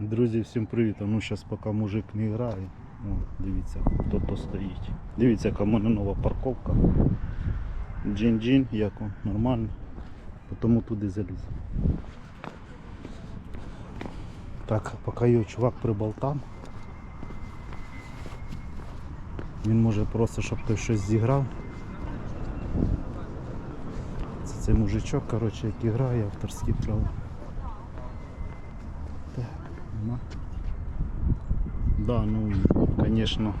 Друзі, всім привіт. Ну зараз поки мужик не грає. О, дивіться, хто то стоїть. Дивіться, яка в нова парковка. Джин-джин, як он, нормально. Тому туди заліз. Так, поки його чувак приболтав. Він може просто, щоб хтось щось зіграв. Це цей мужичок, коротше, який грає авторські права. Нема. Да, ну, конечно,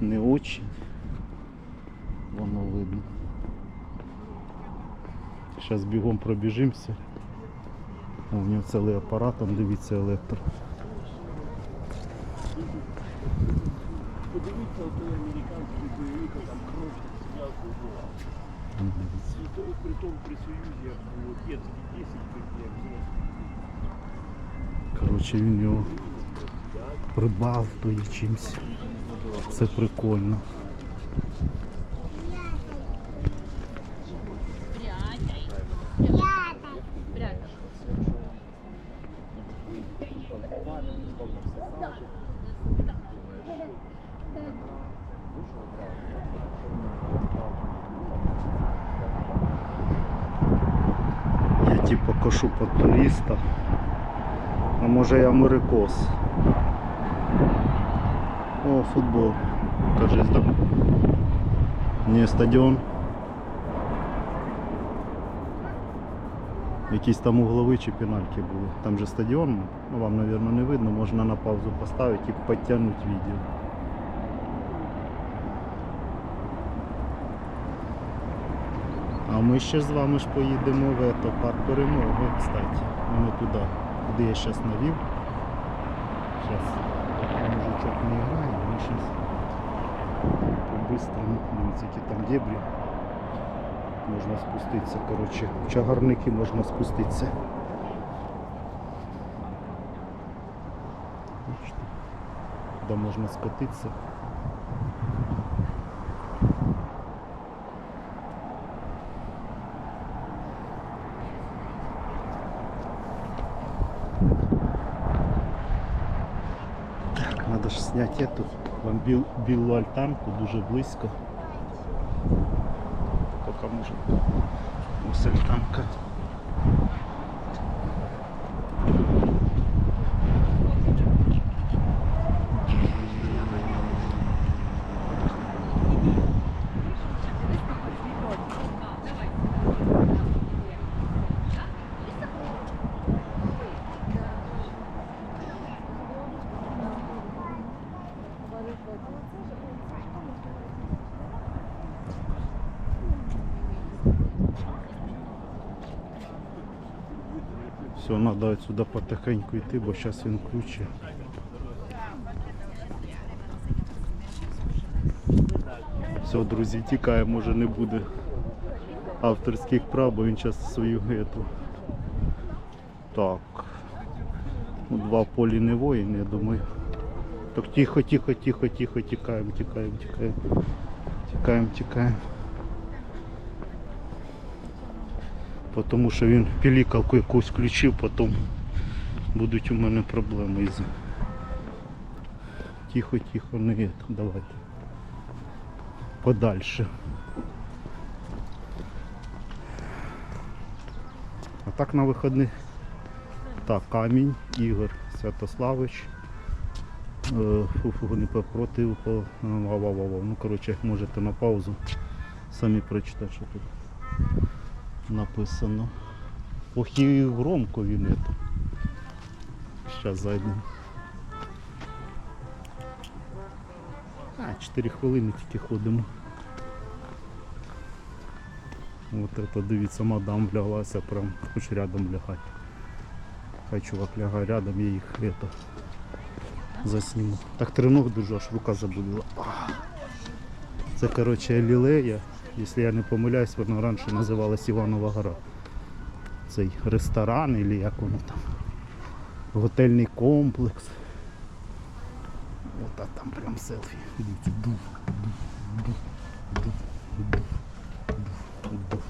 не очень. Воно видно. Зараз бігом пробіжимося. О, у нього цілий апарат, там дивіться електро. Подивіться, той американський бойовик, там кров зв'язку була. Дивіться. При Союзі, як було детський 10 як. Коротше, він його придбав то є чимсь. Це прикольно. Я типу кошу по туристах. Може я америкос. О, футбол. Кажись, да? Не стадіон. Якісь там углові чи пенальки були. Там же стадіон, ну вам, мабуть, не видно, можна на паузу поставити і підтягнути відео. А ми ще з вами ж поїдемо в ето, парк перемоги, кстати. Не туди, куди я зараз навів. Зараз мужичок не грає, ми зараз по-бистрому, які там дебрі. Можна спуститися, коротше, в чагарники можна спуститися. Де можна скотитися. Так, надо ж зняти эту вам біл, білу альтанку дуже близько. Поки може. Ось альтанка. Все, треба отсюда потихеньку йти, бо зараз він включить. Все, друзі, тікає, може не буде авторських прав, бо він зараз свою гету. Так. Ну, Два полі не воїн, я думаю. Так тихо, тихо, тихо, тихо, тікаємо, тікаємо, тікаємо. Тікаємо, тікаємо. Тому що він пілікалку якусь включив, потім будуть у мене проблеми із. Тихо, тихо, не давайте. Подальше. А так на виходних. Так, камінь, Ігор Святославич. Е, Фу-фу, не попротив, по... Ну, коротше, можете на паузу самі прочитати, що тут написано. Ох і громко він это. Зараз зайдемо. А, 4 хвилини тільки ходимо. От это, дивіться, мадам вляглася, прям хоч рядом лягати. Хай чувак лягає рядом, я їх это, засніму. Так треног дуже, аж рука заболіла. А. Це коротше лілея. Якщо я не помиляюсь, вона раніше називалась Іванова гора. Цей ресторан, або як воно там. Готельний комплекс. От а там прям селфі. Дивіться, дух, дух, дух, дух, дух, дух.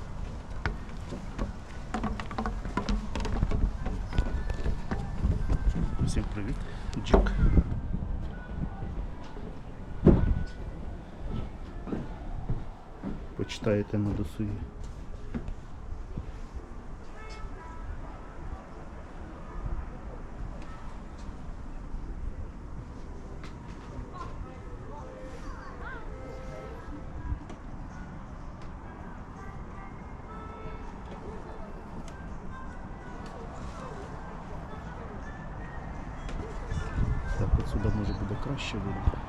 Всім привіт, Джик. Почитаєте на досугі. Так, от сюди може буде краще видно.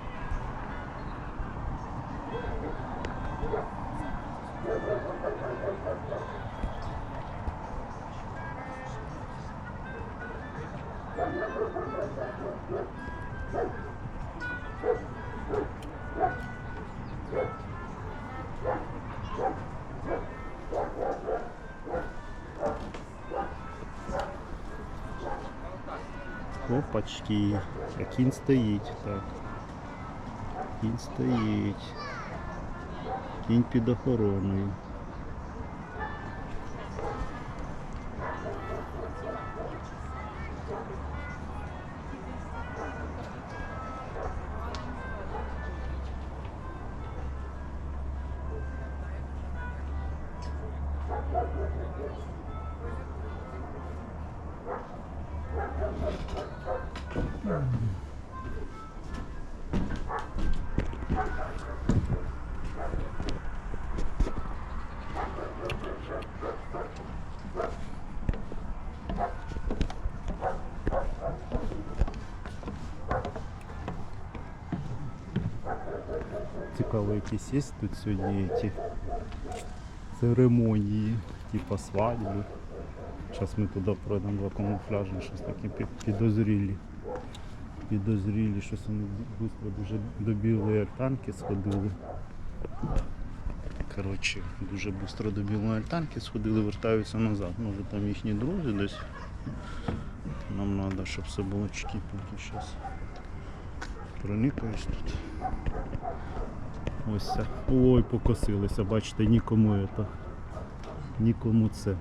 Опачки, а кінь стоїть, так. Кінь стоїть. Кінь під охороною. Цікаво, якісь є тут сьогодні ці церемонії, типа свадьби. Зараз ми туди пройдемо два камуфляжі, щось таке підозрілі. Підозрілі, щось вони швидко дуже до білої альтанки сходили. Коротше, дуже швидко до білої альтанки сходили, вертаються назад. Може там їхні друзі десь. Нам треба, щоб все було чекіпенько зараз. Проникаюсь тут. Ось. Ой, покосилися, бачите, нікому це. Нікому це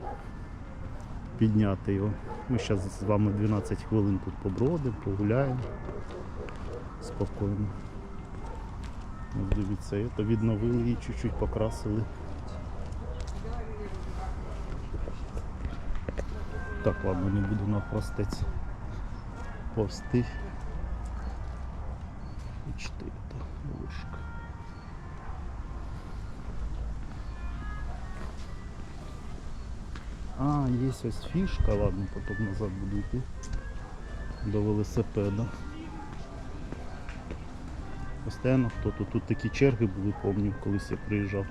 підняти його. Ми зараз з вами 12 хвилин тут побродимо, погуляємо спокійно. Ось Дивіться, це відновили і чуть-чуть покрасили. Так, ладно, не буду навпростець. Повсти. І 4. А, є ось фішка, ладно, потім назад буду йти до велосипеда. Постійно хто тут, такі черги були, пам'ятаю, колись я приїжджав.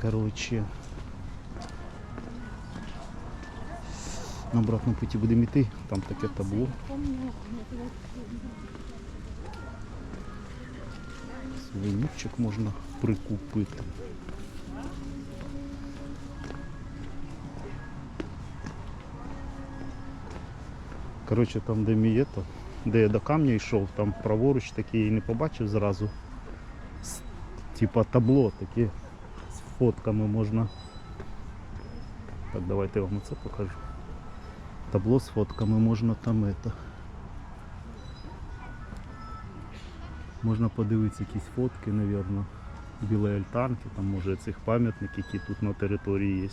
Коротше. На обратному путі будемо йти, там таке табло. Сувенірчик можна прикупити. Коротше, там де мій ето, де я до камня йшов, там праворуч таке я і не побачив зразу. Типа табло таке з фотками можна. Так, давайте я вам це покажу. Табло з фотками можна там это. Можна подивитися якісь фотки, мабуть, білої альтанки, там може цих пам'ятників, які тут на території є.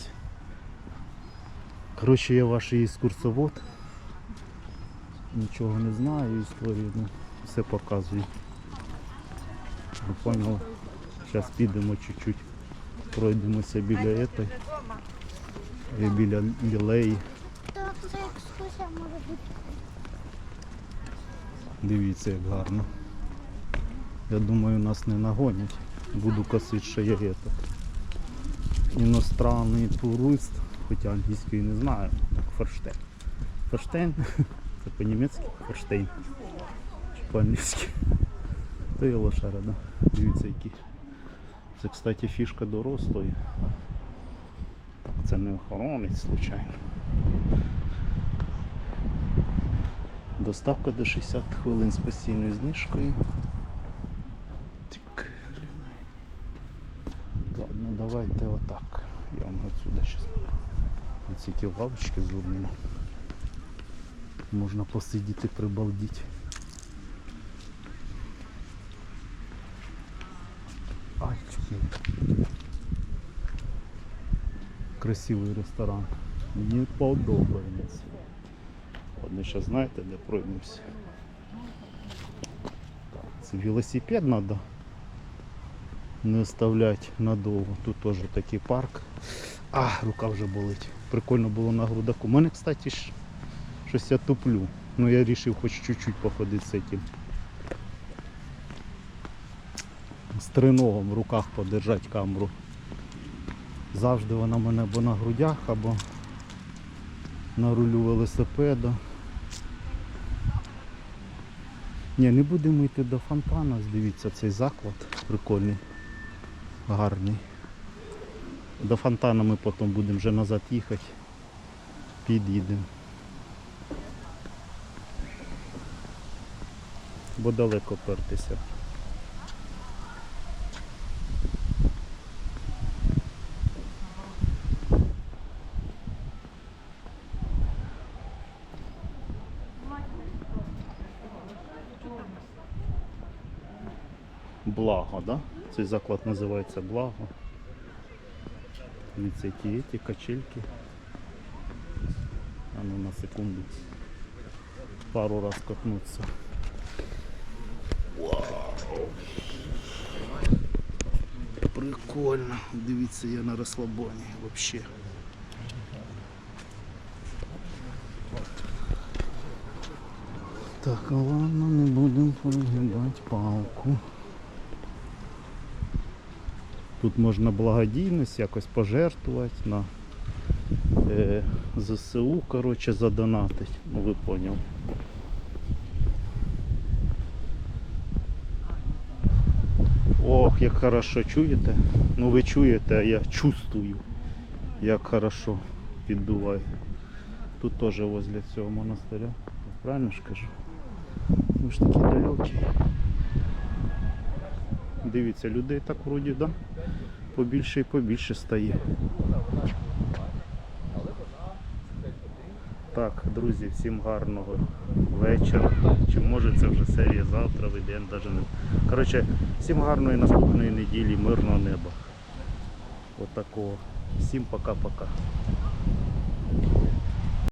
Коротше, я ваш екскурсовод. Нічого не знаю історію, ну, все показую. Ви поняли? Зараз підемо чуть-чуть, пройдемося біля этой, е, біля білеї. Дивіться, як гарно. Я думаю, нас не нагонять. Буду косити, що я это. Іностранний турист, хоча англійської не знаю, так Ферштейн. Ферштейн, по-німецьки Ферштейн. Чи по-англійськи. То є лошара, да? Дивіться які. Це, кстати, фішка дорослої. Це не охоронець, случайно. Доставка до 60 хвилин з постійною знижкою. Тик. Ладно, давайте отак. Я вам отсюда зараз ці лавочки зурнемо. Можна посидіти, прибалдіть. Ай. Красивий ресторан. Мені подобається. Ладно, зараз знаєте, де пройдемося. Це велосипед треба не оставлять надовго. Тут теж такий парк. А, рука вже болить. Прикольно було на грудах. У мене, кстати, ж щось я туплю. Ну я вирішив хоч чуть-чуть походити з цим. З триногом в руках подержати камеру. Завжди вона в мене або на грудях, або на рулю велосипеда. Ні, не будемо йти до фонтана. Дивіться, цей заклад прикольний, гарний. До фонтана ми потім будемо вже назад їхати. Під'їдемо. Бо далеко пертися. Благо, да? Цей заклад називається Благо. Дивіться, які ті качельки. А ну на секунду. Пару раз катнуться. Вау! Прикольно. Дивіться, я на розслабоні вообще. Так, ладно, не будемо прогибати палку. Тут можна благодійність якось пожертвувати на е, ЗСУ, коротше, задонатить. Ну ви поняв. Ох, як хорошо чуєте. Ну ви чуєте, а я чувствую, як хорошо піддуває. Тут теж возле цього монастиря. Правильно ж кажу? Ви ж такі далекі. Дивіться, людей так вроді, да? Побільше і побільше стає. Так, друзі, всім гарного вечора. Чи може це вже серія завтра вийде, навіть не. Коротше, всім гарної наступної неділі, мирного неба. Отакого. Всім пока-пока.